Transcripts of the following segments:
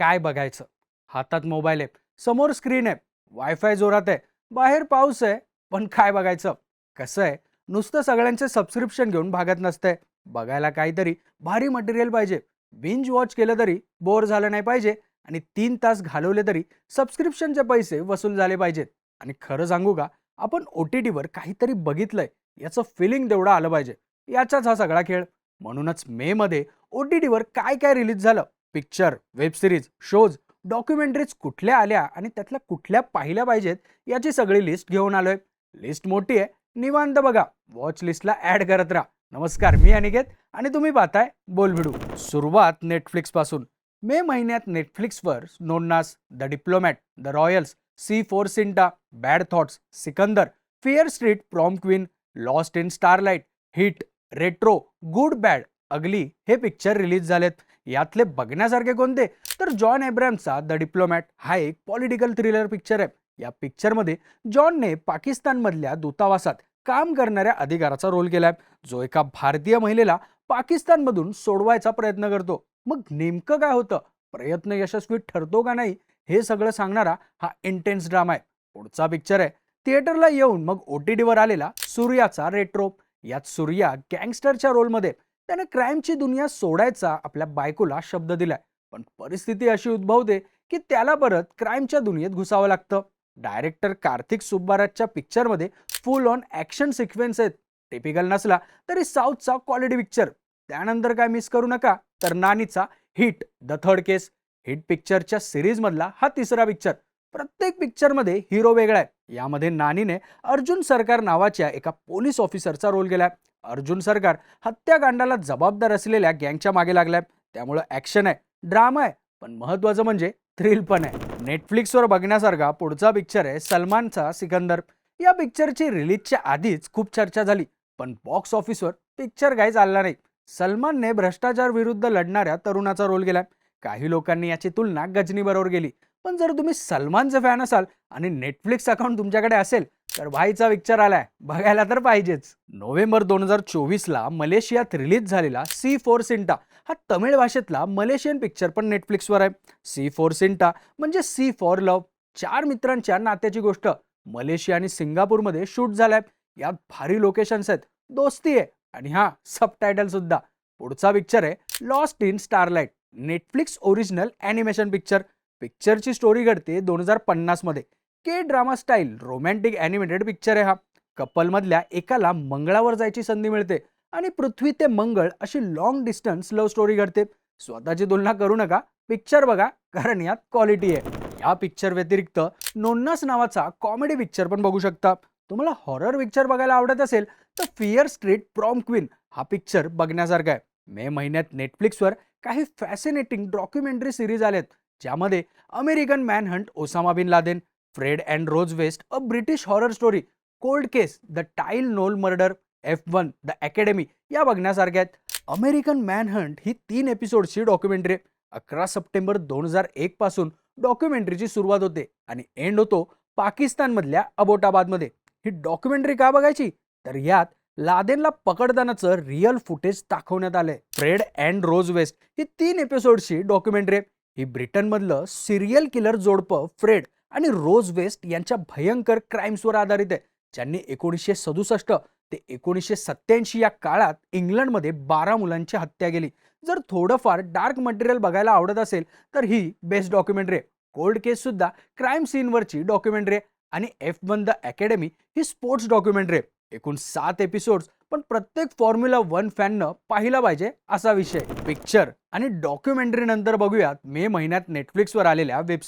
काय बघायचं? हातात मोबाईल आहे. समोर स्क्रीन आहे. वायफाय जोरात आहे. बाहेर पाऊस आहे. पण काय बघायचं? कसं आहे? नुसतं सगळ्यांचे सबस्क्रिप्शन घेऊन भागत नसतंय. बघायला काहीतरी भारी मटेरियल पाहिजे. बिंज वॉच केलं तरी बोर झालं नाही पाहिजे. आणि तीन तास घालवले तरी सबस्क्रिप्शनचे पैसे वसूल झाले पाहिजेत. आणि खरं सांगू का? आपण ओ टी टीवर काहीतरी बघितलंय. याचं फिलिंग तेवढं आलं पाहिजे. याचाच हा सगळा खेळ. म्हणूनच मेमध्ये ओ टी टीवर काय काय रिलीज झालं? Picture web series shows documentaries कुठल्या आल्या आणि त्यातल्या कुठल्या पाहिल्या पाहिजेत याची सगळी लिस्ट घेऊन आलोय. लिस्ट मोठी आहे निवांत बघा. वॉच लिस्टला ऍड करत राहा. नमस्कार मी अनिकेत आणि तुम्ही पाहताय बोलबिडू. सुरुवात नेटफ्लिक्सपासून मे महिन्यात नेटफ्लिक्सवर Nonnas the diplomat the royals C four CINTAA bad thoughts Sikandar fear street prom queen lost in starlight hit retro good bad ugly हे पिक्चर रिलीज झालेत. यातले बघण्यासारखे कोणते? तर जॉन एब्रॅमचा द डिप्लोमॅट हा एक पॉलिटिकल थ्रिलर पिक्चर आहे. या पिक्चरमध्ये जॉनने पाकिस्तानमधल्या दूतावासात काम करणाऱ्या अधिकाराचा रोल केलाय. जो एका भारतीय महिलेला पाकिस्तानमधून सोडवायचा प्रयत्न करतो. मग नेमकं काय होतं? प्रयत्न यशस्वी ठरतो का नाही? हे सगळं सांगणारा हा इंटेन्स ड्रामा आहे. पुढचा पिक्चर आहे. थिएटरला येऊन मग ओ टी टीवर आलेला सूर्याचा रेट्रो यात सूर्या गँगस्टरच्या रोलमध्ये त्याने क्राईमची दुनिया सोडायचा आपल्या बायकोला शब्द दिलाय. पण परिस्थिती अशी उद्भवते की त्याला परत क्राईमच्या दुनियेत घुसावं लागतं. डायरेक्टर कार्तिक सुब्बाराजच्या पिक्चरमध्ये फुल ऑन ॲक्शन सिक्वेन्स आहेत. टिपिकल नसला तरी साऊथचा क्वालिटी पिक्चर. त्यानंतर काय मिस करू नका. तर नानीचा hit the third case. Hit पिक्चरच्या सिरीजमधला हा तिसरा पिक्चर. प्रत्येक पिक्चरमध्ये हिरो वेगळा आहे. यामध्ये नानीने अर्जुन सरकार नावाच्या एका पोलीस ऑफिसरचा रोल केलाय. अर्जुन सरकार हत्याकांडाला जबाबदार असलेल्या गँगच्या मागे लागलाय. त्यामुळं ॲक्शन आहे ड्रामा आहे पण महत्वाचं म्हणजे थ्रिल पण आहे. नेटफ्लिक्सवर बघण्यासारखा पुढचा पिक्चर आहे सलमानचा सिकंदर. या पिक्चरची रिलीजच्या आधीच खूप चर्चा झाली पण बॉक्स ऑफिसवर पिक्चर काही चालला नाही. सलमानने भ्रष्टाचार विरुद्ध लढणाऱ्या तरुणाचा रोल केलाय काही लोकांनी याची तुलना गजनीबरोबर केली. पण जर तुम्ही सलमानचे फॅन असाल आणि नेटफ्लिक्स अकाउंट तुमच्याकडे असेल तर व्हायचा पिक्चर आलाय. बघायला तर पाहिजेच. नोव्हेंबर दोन हजार चोवीसला मलेशियात रिलीज झालेला सी फोर सिंटा हा तमिळ भाषेतला मलेशियन पिक्चर पण नेटफ्लिक्सवर आहे. सी फोर सिंटा म्हणजे सी फॉर लव्ह चार मित्रांच्या नात्याची गोष्ट. मलेशिया आणि सिंगापूरमध्ये शूट झालाय. यात भारी लोकेशन्स आहेत. दोस्ती आहे. आणि हा सबटायटल सुद्धा. पुढचा पिक्चर आहे lost in starlight Netflix original animation picture पिक्चरची स्टोरी घडते दोन हजार पन्नासमध्ये. K drama style romantic animated picture आहे हा. कपलमधल्या एकाला मंगळावर जायची संधी मिळते आणि पृथ्वी ते मंगळ अशी लॉंग डिस्टन्स लव्ह स्टोरी घडते. स्वतःची तुलना करू नका. पिक्चर बघा कारण यात क्वालिटी आहे. या पिक्चर व्यतिरिक्त नोन्नास नावाचा कॉमेडी पिक्चर पण बघू शकता. तुम्हाला हॉरर पिक्चर बघायला आवडत असेल तर फिअर स्ट्रीट प्रॉम क्वीन हा पिक्चर बघण्यासारखा आहे. मे महिन्यात नेटफ्लिक्सवर काही फॅसिनेटिंग डॉक्युमेंटरी सिरीज आल्यात ज्यामध्ये American manhunt Osama bin Laden Fred and Rose West a British horror story cold case the Tylenol murder F one the academy या बघण्यासारख्या आहेत. अमेरिकन मॅन हंट ही तीन एपिसोडची डॉक्युमेंटरी अकरा सप्टेंबर दोन हजार एक पासून डॉक्युमेंटरीची सुरुवात होते आणि एंड होतो पाकिस्तानमधल्या अबोटाबादमध्ये. ही डॉक्युमेंटरी का बघायची? तर यात लादेनला पकडतानाचं रिअल फुटेज दाखवण्यात आलंय. फ्रेड अँड रोज वेस्ट ही तीन एपिसोडची डॉक्युमेंटरी ही ब्रिटनमधलं सिरियल किलर जोडपं फ्रेड आणि रोज वेस्ट यांच्या भयंकर क्राईम्सवर आधारित आहे. ज्यांनी एकोणीसशे सदुसष्ट ते एकोणीसशे सत्याऐंशी या काळात इंग्लंडमध्ये बारा मुलांची हत्या केली. जर थोडंफार डार्क मटेरियल बघायला आवडत असेल तर ही बेस्ट डॉक्युमेंटरी आहे. कोल्ड केस सुद्धा क्राईम सीनवरची डॉक्युमेंटरी आहे आणि एफ वन द अकॅडमी ही स्पोर्ट्स डॉक्युमेंटरी आहे. एकूण सात एपिसोड्स पण प्रत्येक फॉर्म्युला वन फॅननं पाहिला पाहिजे असा विषय. पिक्चर आणि डॉक्युमेंटरी नंतर बघूयात मे महिन्यात नेटफ्लिक्सवर आलेल्या web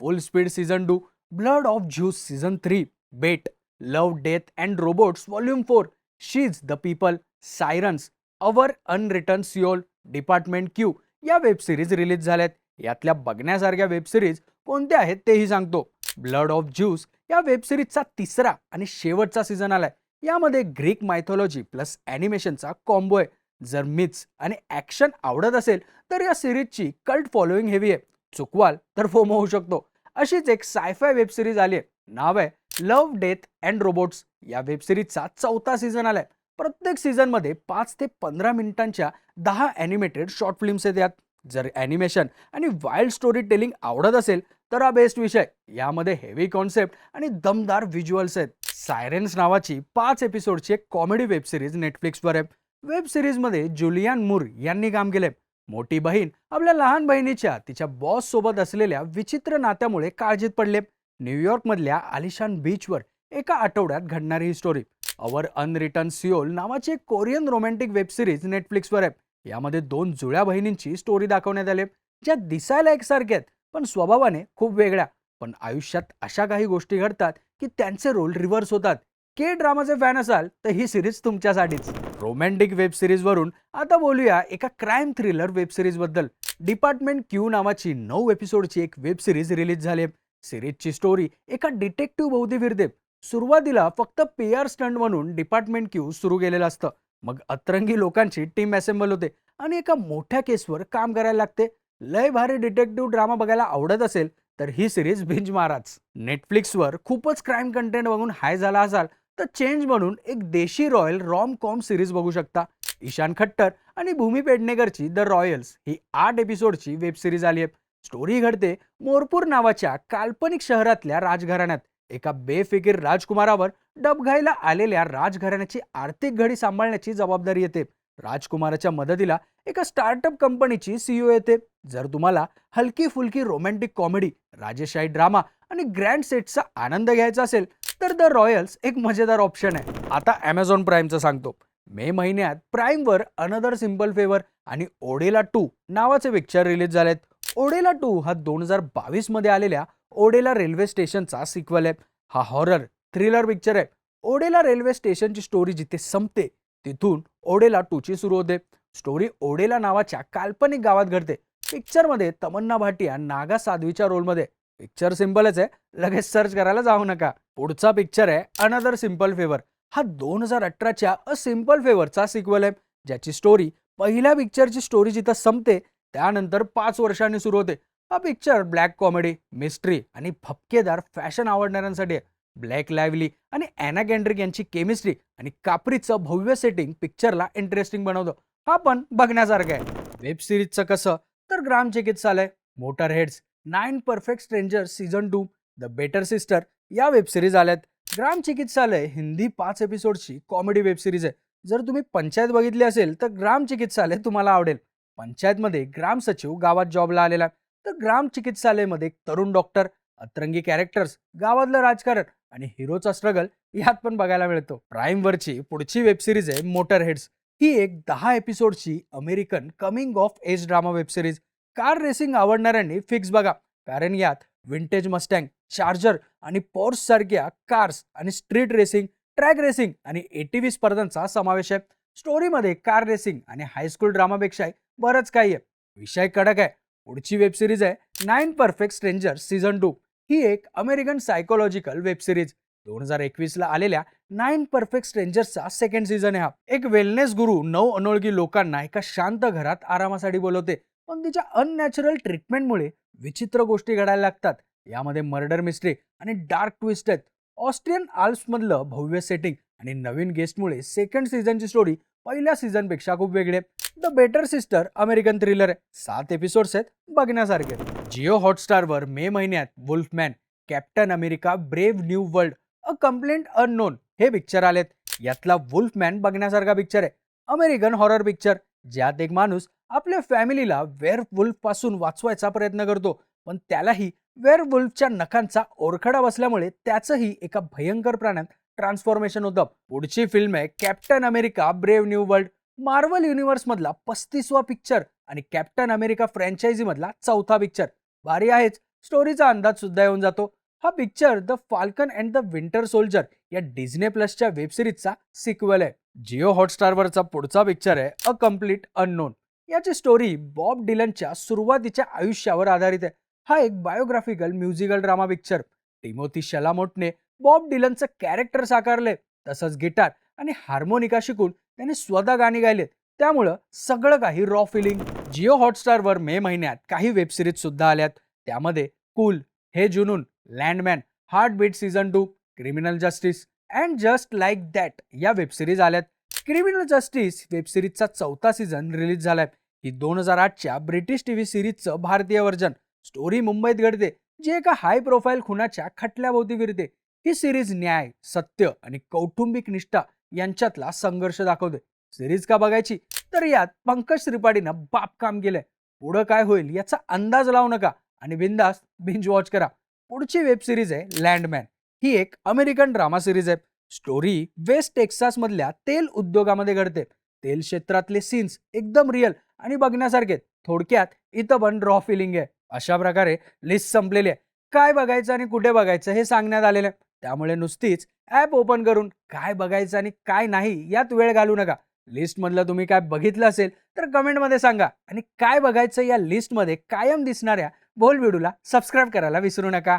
full speed season two blood of Zeus season three bet love death and robots volume four she's the people sirens our unwritten Seoul department Q या वेब सिरीज रिलीज झाल्यात. यातल्या बघण्यासारख्या वेब सिरीज कोणत्या आहेत तेही सांगतो. Blood of Zeus या web सिरीजचा तिसरा आणि शेवटचा सीझन आलाय. यामध्ये ग्रीक मायथॉलॉजी प्लस ॲनिमेशनचा कॉम्बो आहे. जर मिथ्स आणि ॲक्शन आवडत असेल तर या सिरीजची कल्ट फॉलोईंग हेवी आहे. चुकवाल तर फोमो होऊ शकतो. अशीच एक सायफाय वेब सिरीज आली आहे. नाव आहे लव्ह डेथ अँड रोबोट्स. या वेब सिरीजचा चौथा सीझन आलाय. प्रत्येक सीझनमध्ये पाच ते पंधरा मिनिटांच्या दहा ॲनिमेटेड शॉर्ट फिल्म्स आहेत यात. जर ॲनिमेशन आणि वाईल्ड स्टोरी टेलिंग आवडत असेल तर हा बेस्ट विषय. यामध्ये हेवी कॉन्सेप्ट आणि दमदार व्हिज्युअल्स आहेत. सायरेन्स नावाची पाच एपिसोडची एक कॉमेडी वेब सिरीज नेटफ्लिक्सवर आहे. वेब सिरीजमध्ये जुलियान मूर यांनी काम केले मोठी बहीण आपल्या लहान बहिणीच्या तिच्या बॉस सोबत असलेल्या विचित्र नात्यामुळे काळजीत पडले. न्यूयॉर्कमधल्या आलिशान बीचवर एका आठवड्यात घडणारी ही स्टोरी अवर अनरिटर्न सिओल नावाची एक कोरियन रोमॅन्टिक वेबसिरीज नेटफ्लिक्सवर आहे. यामध्ये दोन जुळ्या बहिणींची स्टोरी दाखवण्यात आली. ज्या दिसायला एकसारख्या आहेत पण स्वभावाने खूप वेगळ्या. पण आयुष्यात अशा काही गोष्टी घडतात की त्यांचे रोल रिव्हर्स होतात. के ड्रामाचे फॅन असाल तर ही सिरीज तुमच्यासाठीच. रोमॅन्टिक वेब सिरीजवरून आता बोलूया एका क्राईम थ्रिलर वेब सिरीजबद्दल डिपार्टमेंट क्यू नावाची नऊ एपिसोडची एक वेब सिरीज रिलीज झाली सिरीजची स्टोरी एका डिटेक्टिव्ह भोवती फिरते. सुरुवातीला फक्त पी आर स्टंट म्हणून डिपार्टमेंट क्यू सुरू केलेलं असतं. मग अतरंगी लोकांची टीम असेंबल होते आणि एका मोठ्या केसवर काम करायला लागते. लय भारी डिटेक्टिव्ह ड्रामा बघायला आवडत असेल तर ही सिरीज भिंज महाराज नेटफ्लिक्सवर खूपच क्राईम कंटेंट बघून हाय झाला असाल तर चेंज म्हणून एक देशी रॉयल रॉम कॉम सिरीज बघू शकता. ईशान खट्टर आणि भूमी पेडणेकरची द रॉयल्स ही आठ एपिसोडची वेब सिरीज आली आहे. स्टोरी घडते मोरपूर नावाच्या काल्पनिक शहरातल्या राजघराण्यात. एका बेफिकीर राजकुमारावर डबघाईला आलेल्या राजघराण्याची आर्थिक घडी सांभाळण्याची जबाबदारी येते. राजकुमाराच्या मदतीला एका स्टार्टअप कंपनीची सीईओ येते. जर तुम्हाला हलकी फुलकी रोमॅन्टिक कॉमेडी राजेशाही ड्रामा आणि ग्रँड सेटचा आनंद घ्यायचा असेल तर द रॉयल्स एक मजेदार ऑप्शन आहे. आता ॲमेझॉन प्राईमचं सांगतो. मे महिन्यात प्राईमवर अनदर सिंपल फेवर आणि ओडेला टू नावाचे पिक्चर रिलीज झालेत. ओडेला टू हा दोन हजार बावीसमध्ये आलेल्या ओडेला रेल्वे स्टेशनचा सिक्वल आहे. हा हॉरर थ्रिलर पिक्चर आहे. ओडेला रेल्वे स्टेशनची स्टोरी जिथे संपते तिथून ओडेला टूची सुरू होते. स्टोरी ओडेला नावाच्या काल्पनिक गावात घडते. पिक्चरमध्ये तमन्ना भाटिया नागा साध्वीच्या रोलमध्ये पिक्चर सिम्पलच आहे. लगेच सर्च करायला जाऊ नका. पुढचा पिक्चर आहे अनदर सिंपल फेवर हा दोन हजार अठराच्या अ सिंपल फेवरचा सिक्वल आहे. ज्याची स्टोरी पहिल्या पिक्चरची स्टोरी जिथं संपते त्यानंतर पाच वर्षांनी सुरू होते. हा पिक्चर ब्लॅक कॉमेडी मिस्ट्री आणि फपकेदार फॅशन आवडणाऱ्यांसाठी आहे. ब्लॅक लायव्हली आणि अॅना कॅन्ड्रिक यांची केमिस्ट्री आणि कापरीचं भव्य सेटिंग पिक्चरला इंटरेस्टिंग बनवतं. हा पण बघण्यासारखं आहे. वेब सिरीजचं कसं? तर Gram Chikitsalay motorheads nine perfect stranger season two the better sister या वेबसिरीज आल्यात. ग्राम चिकित्सालय हिंदी पाच एपिसोडची कॉमेडी वेब सिरीज आहे. जर तुम्ही पंचायत बघितली असेल तर ग्राम चिकित्सालय तुम्हाला आवडेल. पंचायतमध्ये ग्राम सचिव गावात जॉबला आलेला. तर ग्राम चिकित्सालयमध्ये एक तरुण डॉक्टर अतरंगी कॅरेक्टर्स गावातलं राजकारण आणि हिरोचा स्ट्रगल यात पण बघायला मिळतो. प्राईमवरची पुढची वेबसिरीज आहे मोटर हेड्स ही एक दहा एपिसोडची American coming of age drama web series car racing आवडणाऱ्यांनी fix बघा. कारण यात विंटेज मस्टँग चार्जर आणि पोर्स सारख्या कार्स आणि स्ट्रीट रेसिंग ट्रॅक रेसिंग आणि एटीव्ही स्पर्धांचा समावेश आहे. स्टोरीमध्ये कार रेसिंग आणि हायस्कूल ड्रामापेक्षाही बरंच काही आहे. विषय कडक आहे. पुढची वेब सिरीज आहे nine perfect stranger season two ही एक अमेरिकन सायकोलॉजिकल वेब सिरीज दोन हजार एकवीसला आलेल्या नाईन परफेक्ट स्ट्रेंजर्सचा सेकंड सीझन आहे हा. एक वेलनेस गुरु नऊ अनोळखी लोकांना एका शांत घरात आरामासाठी बोलवते. पण तिच्या अननॅचरल ट्रीटमेंटमुळे विचित्र गोष्टी घडायला लागतात. यामध्ये मर्डर मिस्ट्री आणि डार्क ट्विस्ट आहेत. ऑस्ट्रियन आल्प्समधलं भव्य सेटिंग आणि नवीन गेस्टमुळे सेकंड सीझनची स्टोरी पहिल्या सीझनपेक्षा खूप वेगळी आहे. The better sister American thriller आहे. सात एपिसोड्स आहेत बघण्यासारखे. जिओ हॉटस्टारवर मे महिन्यात wolfman captain America brave new world a complaint unknown हे पिक्चर आलेत. यातला वुल्फमॅन बघण्यासारखा पिक्चर आहे. अमेरिकन हॉरर पिक्चर ज्यात एक माणूस आपल्या फॅमिलीला वेअर वुल्फपासून वाचवायचा प्रयत्न करतो पण त्यालाही वेअर वुल्फच्या नखांचा ओरखडा बसल्यामुळे त्याचंही एका भयंकर प्राण्यात ट्रान्सफॉर्मेशन होतं. पुढची फिल्म आहे captain America brave new world marvel universe मधला पस्तीसवा पिक्चर आणि कॅप्टन अमेरिका फ्रँचायझी मधला चौथा पिक्चर भारी आहेच. स्टोरीचा अंदाज सुद्धा येऊन जातो. हा picture the falcon and the winter soldier या डिझने प्लसच्या वेबसिरीजचा सिक्वेल सिक्वल आहे. जिओ हॉटस्टारवरचा पुढचा पिक्चर आहे अ कंप्लीट अननोन याची स्टोरी बॉब डिलनच्या सुरुवातीच्या आयुष्यावर आधारित आहे. हा एक biographical musical drama picture Timothée शलामोटने Bob डिलनचं कॅरेक्टर साकारले तसंच गिटार आणि हार्मोनिका शिकून त्याने स्वतः गाणी गायलेत. त्यामुळं सगळं काही रॉ फिलिंग जिओ हॉटस्टारवर मे महिन्यात काही वेबसिरीज सुद्धा आल्यात. त्यामध्ये कूल हे Junoon Landman heart beat season two criminal justice and just like that या वेबसिरीज आल्यात. क्रिमिनल जस्टिस वेबसिरीजचा चौथा सीझन रिलीज झालाय. ही दोन हजार आठच्या ब्रिटिश टीव्ही सिरीजचं भारतीय व्हर्जन स्टोरी मुंबईत घडते जी एका हाय प्रोफाईल खुनाच्या खटल्याभोवती फिरते. ही सिरीज न्याय सत्य आणि कौटुंबिक निष्ठा यांच्यातला संघर्ष दाखवते. सिरीज का बघायची? तर यात पंकज त्रिपाठीनं बाप काम केलंय. पुढं काय होईल याचा अंदाज लावू नका आणि बिंदास बिंज वॉच करा. पुढची वेब सिरीज आहे लँडमॅन. ही एक अमेरिकन ड्रामा सिरीज आहे. स्टोरी वेस्ट टेक्सास मधल्या तेल उद्योगामध्ये घडते. तेल क्षेत्रातले सीन्स एकदम रिअल आणि बघण्यासारखे थोडक्यात इथं पण ड्रॉ फिलिंग आहे. अशा प्रकारे लिस्ट संपलेली आहे. काय बघायचं आणि कुठे बघायचं हे सांगण्यात आलेलं आहे. त्यामुळे नुसतीच ॲप ओपन करून काय बघायचं आणि काय नाही यात वेळ घालू नका. लिस्टमधलं तुम्ही काय बघितलं असेल तर कमेंटमध्ये सांगा. आणि काय बघायचं या लिस्टमध्ये कायम दिसणाऱ्या बोल व्हिडिओला सबस्क्राईब करायला विसरू नका.